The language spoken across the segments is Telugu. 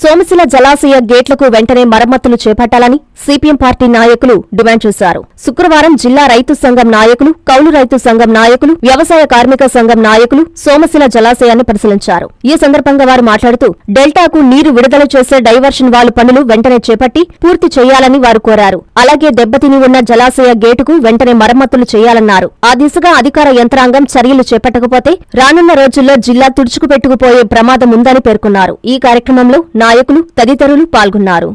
సోమశిల జలాశయ గేట్లకు వెంటనే మరమ్మతులు చేపట్టాలని సిపిఎం పార్టీ నాయకులు డిమాండ్ చేశారు. శుక్రవారం జిల్లా రైతు సంఘం నాయకులు కౌలు రైతు సంఘం నాయకులు వ్యవసాయ కార్మిక సంఘం నాయకులు సోమశిల జలాశయాన్ని పరిశీలించారు. ఈ సందర్భంగా వారు మాట్లాడుతూ డెల్టాకు నీరు విడుదల చేసే డైవర్షన్ వాల్ పనులు వెంటనే చేపట్టి పూర్తి చేయాలని వారు కోరారు. అలాగే దెబ్బతిని ఉన్న జలాశయ గేటుకు వెంటనే మరమ్మతులు చేయాలన్నారు. ఆ దిశగా అధికార యంత్రాంగం చర్యలు చేపట్టకపోతే రానున్న రోజుల్లో జిల్లా తుడుచుకుపెట్టుకుపోయే ప్రమాదం ఉందని పేర్కొన్నారు. ఈ కార్యక్రమంలో నాయకులు తదితరులు పాల్గొన్నారు.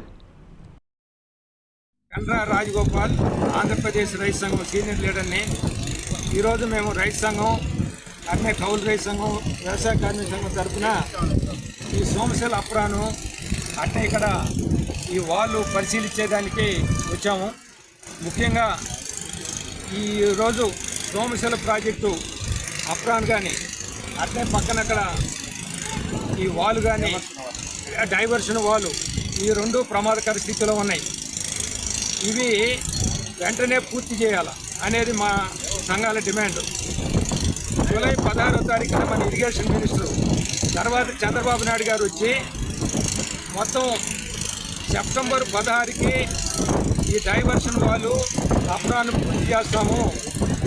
కండ్రా రాజగోపాల్ ఆంధ్రప్రదేశ్ రైతు సంఘం సీనియర్ లీడర్ని ఈరోజు మేము రైతు సంఘం అట్నే కౌలు రైతు సంఘం వ్యవసాయ కార్మిక సంఘం తరఫున ఈ సోమశిల అప్రాను అంటే ఇక్కడ ఈ వాళ్ళు పరిశీలించేదానికి వచ్చాము. ముఖ్యంగా ఈ రోజు సోమశిల ప్రాజెక్టు అప్రాన్ కానీ అట్నే పక్కన అక్కడ ఈ వాలు కానీ డైవర్షన్ వాళ్ళు ఈ రెండు ప్రమాదకర స్థితిలో ఉన్నాయి. ఇవి వెంటనే పూర్తి చేయాల అనేది మా సంఘాల డిమాండ్. జూలై పదహారో తారీఖున మన ఇరిగేషన్ మినిస్టర్ తర్వాత చంద్రబాబు నాయుడు గారు వచ్చి మొత్తం సెప్టెంబర్ పదహారుకి ఈ డైవర్షన్ వాళ్ళు అప్రాన్ని పూర్తి చేస్తాము.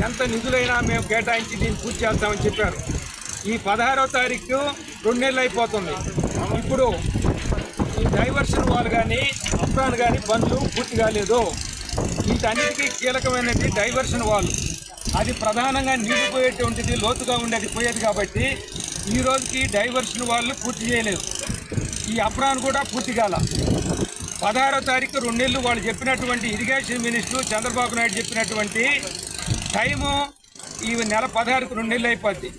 ఎంత నిధులైనా మేము కేటాయించి దీన్ని పూర్తి చేస్తామని చెప్పారు. ఈ పదహారో తారీఖు రెండు నెలలు అయిపోతుంది. ఇప్పుడు ఈ డైవర్షన్ వాల్ కానీ అప్రాన్ కానీ బండ్లు పూర్తి కాలేదు. వీటన్నిటికీ కీలకమైనది డైవర్షన్ వాల్. అది ప్రధానంగా నీళ్ళు పోయేటువంటిది లోతుగా ఉండేది పోయేది కాబట్టి ఈ రోజుకి డైవర్షన్ వాళ్ళు పూర్తి చేయలేదు. ఈ అప్రాన్ కూడా పూర్తి కాల. పదహారో తారీఖు రెండు నెలలు వాళ్ళు చెప్పినటువంటి ఇరిగేషన్ మినిస్టర్ చంద్రబాబు నాయుడు చెప్పినటువంటి టైము ఈ నెల పదహారుకు రెండు నెలలు అయిపోద్ది.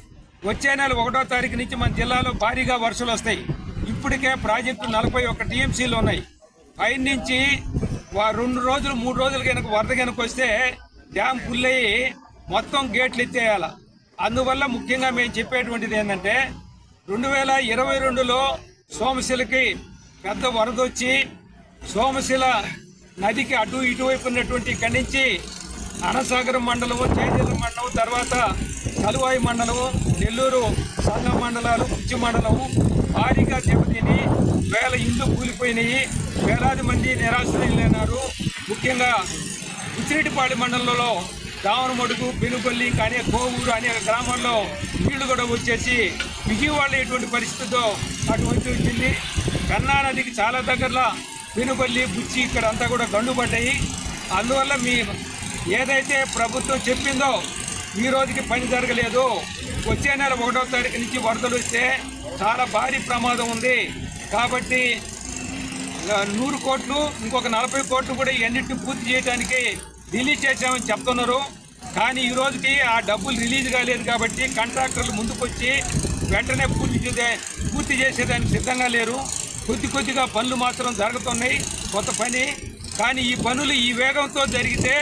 వచ్చే నెల ఒకటో తారీఖు నుంచి మన జిల్లాలో భారీగా వర్షాలు వస్తాయి. ఇప్పటికే ప్రాజెక్టు నలభై ఒక్క టీఎంసీలు ఉన్నాయి. పైన నుంచి రెండు రోజులు మూడు రోజులు కనుక వరద కనుక వస్తే డ్యామ్ ఫుల్ అయ్యి మొత్తం గేట్లు ఎత్తేయాల. అందువల్ల ముఖ్యంగా మేము చెప్పేటువంటిది ఏంటంటే రెండు వేల ఇరవై రెండులో సోమశిలకి పెద్ద వరద వచ్చి సోమశిల నదికి అటు ఇటువైపు ఉన్నటువంటి ఇక్కడి నుంచి అనసాగరం మండలము చేజల మండలం తర్వాత కలువాయి మండలము నెల్లూరు సంఘ మండలాలు కుచ్చి మండలము భారీగా దెబ్బతిని వేల ఇళ్ళు కూలిపోయినాయి. వేలాది మంది నిరాశ్రయులైనారు. ముఖ్యంగా ఉచ్చిరెడ్డిపాడి మండలంలో దావనమడుగు పెనుగొల్లి అనే కోవూరు అనేక గ్రామాల్లో నీళ్ళు కూడా వచ్చేసి విజయవాడ ఎటువంటి పరిస్థితితో అటువంటి వచ్చింది. కన్నా నదికి చాలా దగ్గరలో పెనుపల్లి బుచ్చి ఇక్కడ అంతా కూడా గండుపడ్డాయి. అందువల్ల మీ ఏదైతే ప్రభుత్వం చెప్పిందో ఈ రోజుకి పని జరగలేదు వచ్చే నెల ఒకటో తారీఖు నుంచి వరదలు వస్తే చాలా భారీ ప్రమాదం ఉంది. కాబట్టి నూరు కోట్లు ఇంకొక నలభై కోట్లు కూడా ఇవన్నిటిని పూర్తి చేయడానికి రిలీజ్ చేశామని చెప్తున్నారు. కానీ ఈ రోజుకి ఆ డబ్బులు రిలీజ్ కాలేదు కాబట్టి కాంట్రాక్టర్లు ముందుకొచ్చి వెంటనే పూర్తి చేసే పూర్తి చేసేదానికి సిద్ధంగా లేరు. కొద్ది కొద్దిగా పనులు మాత్రం జరుగుతున్నాయి కొత్త పని. కానీ ఈ పనులు ఈ వేగంతో జరిగితే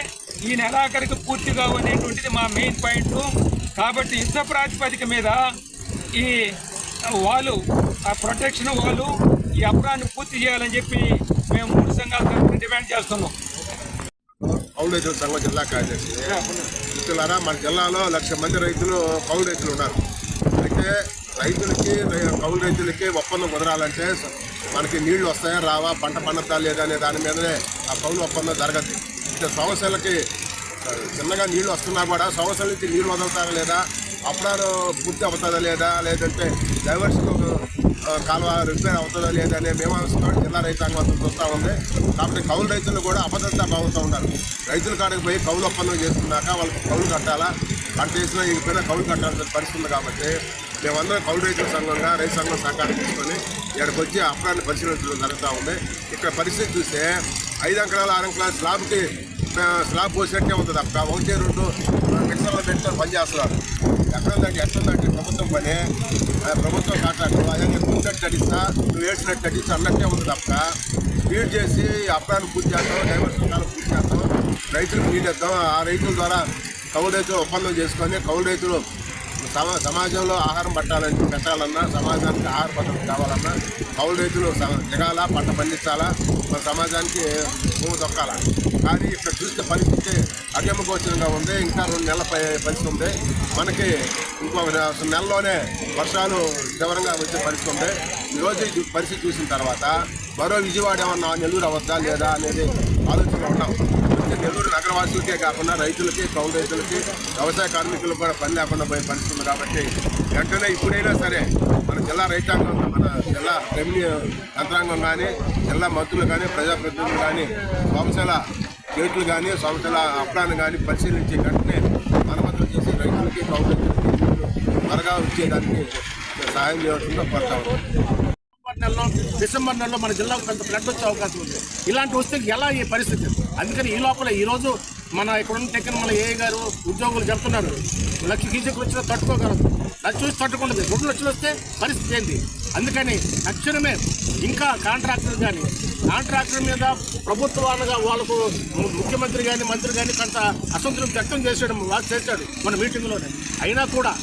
ఈ నెలాఖరికి పూర్తి కావనేటువంటిది మా మెయిన్ పాయింట్ కాబట్టి యుద్ధ ప్రాతిపదిక మీద ఈ వాళ్ళు ఆ ప్రొటెక్షన్ వాళ్ళు ఈ అప్రాన్ని పూర్తి చేయాలని చెప్పి మేము మూడు సంఘాల తరఫున డిమాండ్ చేస్తున్నాం. కౌలు సంఘం జిల్లా కార్యదర్శి. మిత్రులారా మన జిల్లాలో లక్ష మంది రైతులు కౌలు రైతులు ఉన్నారు. అయితే రైతులకి కౌలు రైతులకి ఒప్పందం కుదరాలంటే మనకి నీళ్ళు వస్తాయా రావా పంట పండుతా లేదా అనే దాని మీదనే ఆ కౌలు ఒప్పందం జరగద్ది. ఇక్కడ సమస్యలకి చిన్నగా నీళ్ళు వస్తున్నా కూడా సంవత్సరాల నుంచి నీళ్ళు వదులుతారా లేదా? అప్పుడారు పూర్తి అవుతుందా లేదా? లేదంటే డైవర్షన్ కాలువ రిపేర్ అవుతుందా లేదా అనే మీమాంసతో జిల్లా రైతాంగం అంతా చూస్తూ ఉంది. కాబట్టి కౌలు రైతులు కూడా అభద్రతా భావంతో ఉన్నారు. రైతుల కాడికి పోయి కౌలు ఒప్పందం చేసుకున్నాక వాళ్ళకి కౌలు కట్టాలా? పంట వేసినా ఇంకపోయినా కౌలు కట్టాల్సిన పరిస్థితి ఉంది కాబట్టి మేమందరం కౌలు రైతుల సంఘంగా రైతు సంఘం సహకారం తీసుకొని ఇక్కడికి వచ్చి అప్రాన్ని పరిశీలించడం జరుగుతూ ఉంది. ఇక్కడ పరిస్థితి చూస్తే ఐదు అంకరాలు ఆరు అంకణాలు స్లాబ్కి స్లాబ్ పోసినట్టే ఉంటుంది. అక్క ఒకటి రెండు మిక్సర్లో పెట్టుకొని పని చేస్తున్నారు. ఎక్కడుందంటే ఎట్లుందంటే ప్రభుత్వం పని? ప్రభుత్వం కాంట్రాక్టర్? అదే ముందట్టు అడిస్తా నువ్వు వేసినట్టు అడిస్తా అన్నట్టే ఉంది తప్ప స్పీడ్ చేసి అప్రాన్ని పూర్తి చేస్తాం డ్రైవర్స్ కాలం పూర్తి చేస్తాం రైతులు ఫీడ్ చేద్దాం ఆ రైతుల ద్వారా కౌలు రైతులు ఒప్పందం చేసుకొని కౌలు రైతులు సమా సమాజంలో ఆహారం పట్టాలని పెట్టాలన్నా సమాజానికి ఆహార భద్రత కావాలన్నా కౌలు రైతులు స- దిగాల పంట పండించాలా మన సమాజానికి భూమి దొక్కాలా? కానీ ఇక్కడ చూస్తే పరిస్థితి అగమ్యగోచరంగా ఉంది. ఇంకా రెండు నెలల పరిస్థితి ఉంది. మనకి ఇంకో నెలలోనే వర్షాలు తీవ్రంగా వచ్చే పరిస్థితి ఉంది. ఈరోజు పరిస్థితి చూసిన తర్వాత మరో విజయవాడ ఏమన్నా నెల్లూరు అవద్దా లేదా అనేది ఆలోచనలో ఉన్నాం. నెల్లూరు నగరవాసులకే కాకుండా రైతులకి కౌలు రైతులకి వ్యవసాయ కార్మికులకు కూడా పని లేకుండా పోయే పరిస్థితుంది కాబట్టి వెంటనే ఇప్పుడైనా సరే మన జిల్లా రైతాంగం మన జిల్లా రెవెన్యూ యంత్రాంగం కానీ జిల్లా మంత్రులు కానీ ప్రజాప్రతినిధులు కానీ వంశాల గేట్లు కానీ సంస్థల అప్లాన్ని కానీ పరిశీలించి వెంటనే మరమ్మతులు చేసి రైతులకి కౌలు త్వరగా వచ్చేదానికి సహాయం చేయవలసిందిగా కోరుతా డిసెంబర్ నెలలో డిసెంబర్ నెలలో మన జిల్లాకు కొంత ఫ్లడ్ వచ్చే అవకాశం ఉంది. ఇలాంటి వస్తే ఎలా ఈ పరిస్థితి? అందుకని ఈ లోపల ఈరోజు మన ఇక్కడున్న టెక్కన మన ఏఐ గారు ఉద్యోగులు చెప్తున్నారు. లక్ష గీజకు వచ్చినా తట్టుకోగలదు అది చూసి తట్టుకుంటుంది. రెండు లక్షలు వస్తే పరిస్థితి ఏంటి? అందుకని తక్షణమే ఇంకా కాంట్రాక్టర్ కానీ కాంట్రాక్టర్ మీద ప్రభుత్వాలుగా వాళ్ళకు ముఖ్యమంత్రి కానీ మంత్రి కానీ కొంత అసంతృప్తి వ్యక్తం చేసాడు వాళ్ళు చేశాడు మన మీటింగ్లోనే. అయినా కూడా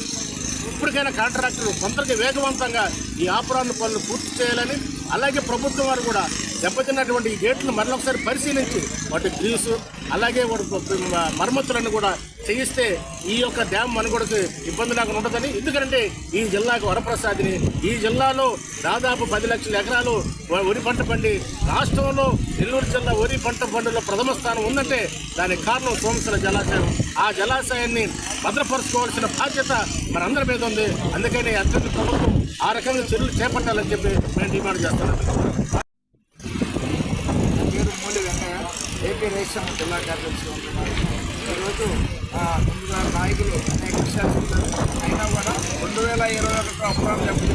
ఇప్పటికైనా కాంట్రాక్టర్ తొందరగా వేగవంతంగా ఈ ఆపురాన్ని పనులు పూర్తి చేయాలని అలాగే ప్రభుత్వం వారు కూడా దెబ్బతిన్నటువంటి ఈ గేట్లను మరొకసారి పరిశీలించి వాటి గ్రీసు అలాగే మరమ్మతులను కూడా చేయిస్తే ఈ యొక్క డ్యామ్ మనుగడకు ఇబ్బంది లేకుండా ఉండదని. ఎందుకంటే ఈ జిల్లాకు వరప్రసాదిని. ఈ జిల్లాలో దాదాపు పది లక్షల ఎకరాలు వరి పంట పండి రాష్ట్రంలో నెల్లూరు జిల్లా వరి పంట పండులో ప్రథమ స్థానం ఉందంటే దానికి కారణం సోమశిల జలాశయం. ఆ జలాశయాన్ని భద్రపరచుకోవాల్సిన బాధ్యత మనందరి మీద ఉంది. అందుకని అత్యంత ప్రభుత్వం ఆ రకంగా చర్యలు చేపట్టాలని చెప్పి నేను డిమాండ్ చేస్తున్నాం. ఏపీ రైతు సంఘం జిల్లా కార్యదర్శి ఉంటున్నారు. ఈరోజు ముందుగా నాయకులు అనేక విషయాలు చెప్తారు. అయినా కూడా రెండు వేల ఇరవై ఒకటిలో అప్రాలు దెబ్బతిన్నారు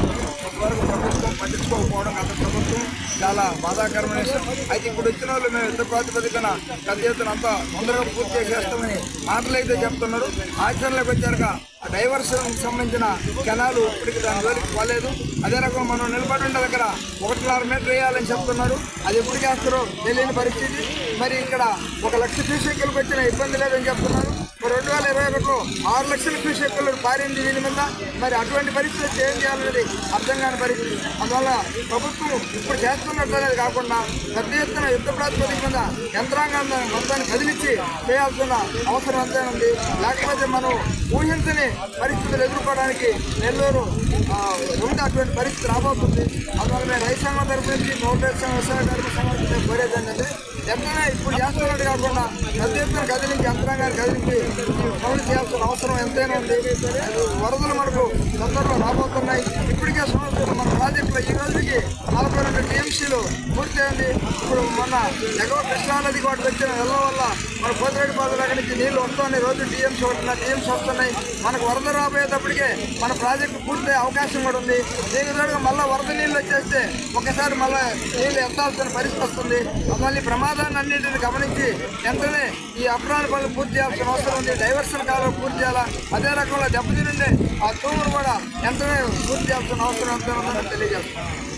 పట్టించుకోకపోవడం గత ప్రభుత్వం చాలా బాధాకరమైన విషయం. అయితే ఇప్పుడు వచ్చిన వాళ్ళు మేము యుద్ధ ప్రాతిపదికన పెద్ద ఎత్తున అంతా తొందరగా పూర్తి చేసేస్తామని మాటలు అయితే చెప్తున్నారు. ఆచరణలోకి వచ్చాక ఆ డైవర్షన్ సంబంధించిన కెనాలు ఇప్పటికి దాని జోలికి పోలేదు. అదే రకం మనం నిలబడి ఉండే దగ్గర ఒకటిన్నర మీటర్ వేయాలని చెప్తున్నారు. అది ఎప్పుడు చేస్తారో తెలియని పరిస్థితి. మరి ఇక్కడ ఒక లక్ష క్యూసెక్కులకు వచ్చిన ఇబ్బంది లేదని చెప్తున్నారు. రెండు వేల ఇరవై ఒకటిలో ఆరు లక్షల క్యూసెక్కులు పారింది దీని మీద మరి అటువంటి పరిస్థితి చేంజ్ ఏం చేయాలనేది అర్థం కాని పరిస్థితి. అందువల్ల ప్రభుత్వం ఇప్పుడు చేస్తున్నట్టు అనేది కాకుండా పెద్ద ఎత్తున యుద్ధ ప్రాతిపదిక మీద యంత్రాంగాన్ని మొత్తాన్ని కదిలించి చేయాల్సిన అవసరం అంతే ఉంది. లేకపోతే మనం ఊహించని పరిస్థితులు ఎదుర్కోవడానికి నెల్లూరు ఉంటే ఉంది అటువంటి పరిస్థితి రాబోతుంది. అందువల్ల మేము రైతు తరపు నుంచి మోటార్ సంఘం వ్యవసాయ కార్మిక సంఘం కోరేదండి మేము ఇప్పుడు చేస్తున్నట్టు కాకుండా పెద్ద ఎత్తున కదిలించి యంత్రాంగాన్ని కదిలించి పనులు చేయాల్సిన అవసరం ఎంతైనా ఉంది. వరదలు మనకు తొందరలో రాబోతున్నాయి. ఇప్పటికే సంవత్సరం మన ప్రాజెక్టులో ఈ రోజుకి నలభై రెండు టీఎంసీలు పూర్తయింది. ఇప్పుడు మొన్న ఎగవ కృష్ణానది కూడా వచ్చిన వెళ్ళడం వల్ల మన కోతిరెడ్డి పాదల దగ్గర నుంచి నీళ్ళు వస్తున్నాయి రోజు టీఎంసీ వస్తున్నాయి టీఎంసీ వస్తున్నాయి. మనకు వరద రాబోయేటప్పటికే మన ప్రాజెక్టు పూర్తి అవకాశం కూడా ఉంది. దీని మళ్ళీ వరద నీళ్ళు వచ్చేస్తే ఒకసారి మళ్ళీ నీళ్ళు ఎత్తాల్సిన పరిస్థితి వస్తుంది. మళ్ళీ ప్రమాదాన్ని అన్నింటిని గమనించి వెంటనే ఈ అప్రాణ పనులు పూర్తి చేయాల్సిన అవసరం ఉంది. డైవర్షన్ కాలం పూర్తి చేయాలా? అదే రకంగా దెబ్బతినుండే ఆ తూములు కూడా వెంటనే పూర్తి చేయాల్సిన అవసరం ఎంతో ఉందని తెలియజేస్తాను